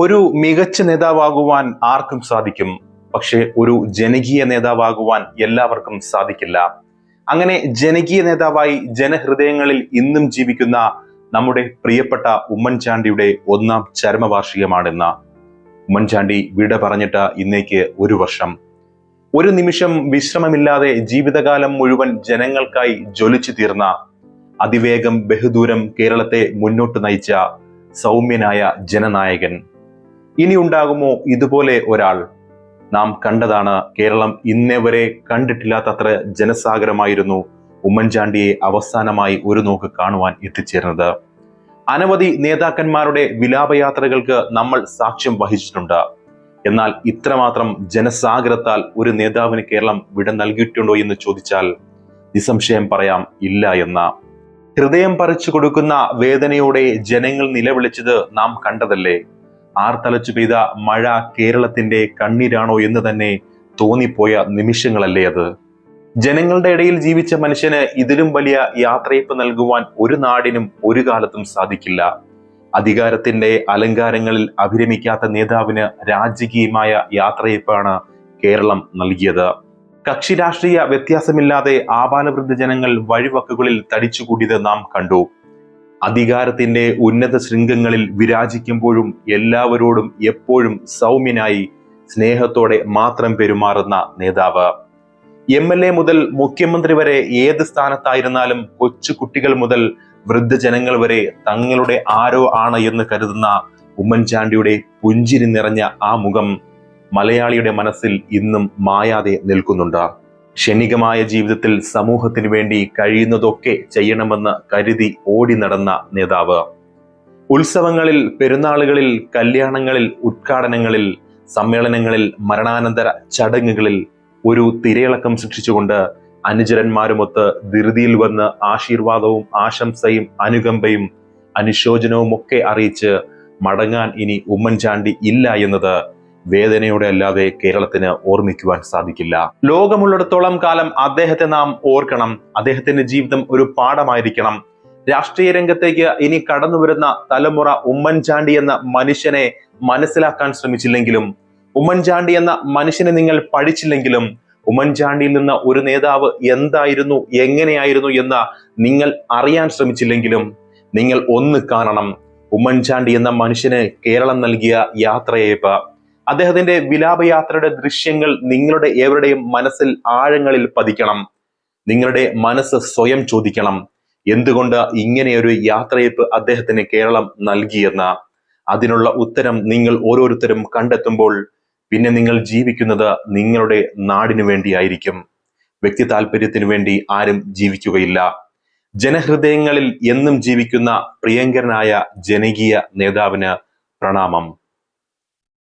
ഒരു മികച്ച നേതാവാകുവാൻ ആർക്കും സാധിക്കും. പക്ഷെ ഒരു ജനകീയ നേതാവാകുവാൻ എല്ലാവർക്കും സാധിക്കില്ല. അങ്ങനെ ജനകീയ നേതാവായി ജനഹൃദയങ്ങളിൽ ഇന്നും ജീവിക്കുന്ന നമ്മുടെ പ്രിയപ്പെട്ട ഉമ്മൻചാണ്ടിയുടെ ഒന്നാം ചരമവാർഷികമാണെന്ന് ഉമ്മൻചാണ്ടി വിട പറഞ്ഞിട്ട് ഇന്നേക്ക് ഒരു വർഷം. ഒരു നിമിഷം വിശ്രമമില്ലാതെ ജീവിതകാലം മുഴുവൻ ജനങ്ങൾക്കായി ജ്വലിച്ചു തീർന്ന അതിവേഗം ബഹുദൂരം കേരളത്തെ മുന്നോട്ട് നയിച്ച സൗമ്യനായ ജനനായകൻ. ഇനി ഉണ്ടാകുമോ ഇതുപോലെ ഒരാൾ? നാം കണ്ടതാണ് കേരളം ഇന്നേ വരെ കണ്ടിട്ടില്ലാത്തത്ര ജനസാഗരമായിരുന്നു. ഉമ്മൻചാണ്ടിയെ അവസാനമായി ഒരു നോക്ക് കാണുവാൻ എത്തിച്ചേർന്നത്. അനവധി നേതാക്കന്മാരുടെ വിലാപയാത്രകൾക്ക് നമ്മൾ സാക്ഷ്യം വഹിച്ചിട്ടുണ്ട്. എന്നാൽ ഇത്രമാത്രം ജനസാഗരത്താൽ ഒരു നേതാവിന് കേരളം വിട നൽകിയിട്ടുണ്ടോ എന്ന് ചോദിച്ചാൽ നിസ്സംശയം പറയാം ഇല്ല എന്ന. ഹൃദയം പറിച്ചു കൊടുക്കുന്ന വേദനയോടെ ജനങ്ങൾ നിലവിളിച്ചത് നാം കണ്ടതല്ലേ? ആർത്തലച്ചു പെയ്ത മഴ കേരളത്തിന്റെ കണ്ണീരാണോ എന്ന് തന്നെ തോന്നിപ്പോയ നിമിഷങ്ങളല്ലേ അത്. ജനങ്ങളുടെ ഇടയിൽ ജീവിച്ച മനുഷ്യന് ഇതിലും വലിയ യാത്രയപ്പ് നൽകുവാൻ ഒരു നാടിനും ഒരു കാലത്തും സാധിക്കില്ല. അധികാരത്തിന്റെ അലങ്കാരങ്ങളിൽ അഭിരമിക്കാത്ത നേതാവിന് രാജകീയമായ യാത്രയപ്പാണ് കേരളം നൽകിയത്. കക്ഷി രാഷ്ട്രീയ വ്യത്യാസമില്ലാതെ ആപാലവൃദ്ധ ജനങ്ങൾ വഴിവക്കുകളിൽ തടിച്ചുകൂടിയത് നാം കണ്ടു. അധികാരത്തിന്റെ ഉന്നത ശൃംഗങ്ങളിൽ വിരാജിക്കുമ്പോഴും എല്ലാവരോടും എപ്പോഴും സൗമ്യനായി സ്നേഹത്തോടെ മാത്രം പെരുമാറുന്ന നേതാവ്. എം എൽ എ മുതൽ മുഖ്യമന്ത്രി വരെ ഏത് സ്ഥാനത്തായിരുന്നാലും കൊച്ചു കുട്ടികൾ മുതൽ വൃദ്ധജനങ്ങൾ വരെ തങ്ങളുടെ ആരോ ആണ് എന്ന് കരുതുന്ന ഉമ്മൻചാണ്ടിയുടെ പുഞ്ചിരി നിറഞ്ഞ ആ മുഖം മലയാളിയുടെ മനസ്സിൽ ഇന്നും മായാതെ നിൽക്കുന്നുണ്ട്. ക്ഷണികമായ ജീവിതത്തിൽ സമൂഹത്തിന് വേണ്ടി കഴിയുന്നതൊക്കെ ചെയ്യണമെന്ന് കരുതി ഓടി നടന്ന നേതാവ്. ഉത്സവങ്ങളിൽ പെരുന്നാളുകളിൽ കല്യാണങ്ങളിൽ ഉദ്ഘാടനങ്ങളിൽ സമ്മേളനങ്ങളിൽ മരണാനന്തര ചടങ്ങുകളിൽ ഒരു തിരയിളക്കം സൃഷ്ടിച്ചുകൊണ്ട് അനുചരന്മാരുമൊത്ത് ധൃതിയിൽ വന്ന് ആശീർവാദവും ആശംസയും അനുകമ്പയും അനുശോചനവും ഒക്കെ അറിയിച്ച് മടങ്ങാൻ ഇനി ഉമ്മൻചാണ്ടി ഇല്ല എന്നത് വേദനയോടെ അല്ലാതെ കേരളത്തിന് ഓർമ്മിക്കുവാൻ സാധിക്കില്ല. ലോകമുള്ളിടത്തോളം കാലം അദ്ദേഹത്തെ നാം ഓർക്കണം. അദ്ദേഹത്തിന്റെ ജീവിതം ഒരു പാഠമായിരിക്കണം. രാഷ്ട്രീയ രംഗത്തേക്ക് ഇനി കടന്നു വരുന്ന തലമുറ ഉമ്മൻചാണ്ടി എന്ന മനുഷ്യനെ മനസ്സിലാക്കാൻ ശ്രമിച്ചില്ലെങ്കിലും ഉമ്മൻചാണ്ടി എന്ന മനുഷ്യനെ നിങ്ങൾ പഠിച്ചില്ലെങ്കിലും ഉമ്മൻചാണ്ടിയിൽ നിന്ന് ഒരു നേതാവ് എന്തായിരുന്നു എങ്ങനെയായിരുന്നു എന്ന് നിങ്ങൾ അറിയാൻ ശ്രമിച്ചില്ലെങ്കിലും നിങ്ങൾ ഒന്ന് കാണണം. ഉമ്മൻചാണ്ടി എന്ന മനുഷ്യന് കേരളം നൽകിയ യാത്രയേപ്പ്. അദ്ദേഹത്തിന്റെ വിലാപയാത്രയുടെ ദൃശ്യങ്ങൾ നിങ്ങളുടെ ഏവരുടെയും മനസ്സിൽ ആഴങ്ങളിൽ പതിക്കണം. നിങ്ങളുടെ മനസ്സ് സ്വയം ചോദിക്കണം. എന്തുകൊണ്ട് ഇങ്ങനെയൊരു യാത്രയപ്പ് അദ്ദേഹത്തിന് കേരളം നൽകിയെന്ന് അതിനുള്ള ഉത്തരം നിങ്ങൾ ഓരോരുത്തരും കണ്ടെത്തുമ്പോൾ പിന്നെ നിങ്ങൾ ജീവിക്കുന്നത് നിങ്ങളുടെ നാടിനു വേണ്ടിയായിരിക്കും. വ്യക്തി താല്പര്യത്തിനു വേണ്ടി ആരും ജീവിക്കുകയില്ല. ജനഹൃദയങ്ങളിൽ എന്നും ജീവിക്കുന്ന പ്രിയങ്കരനായ ജനകീയ നേതാവിന് പ്രണാമം.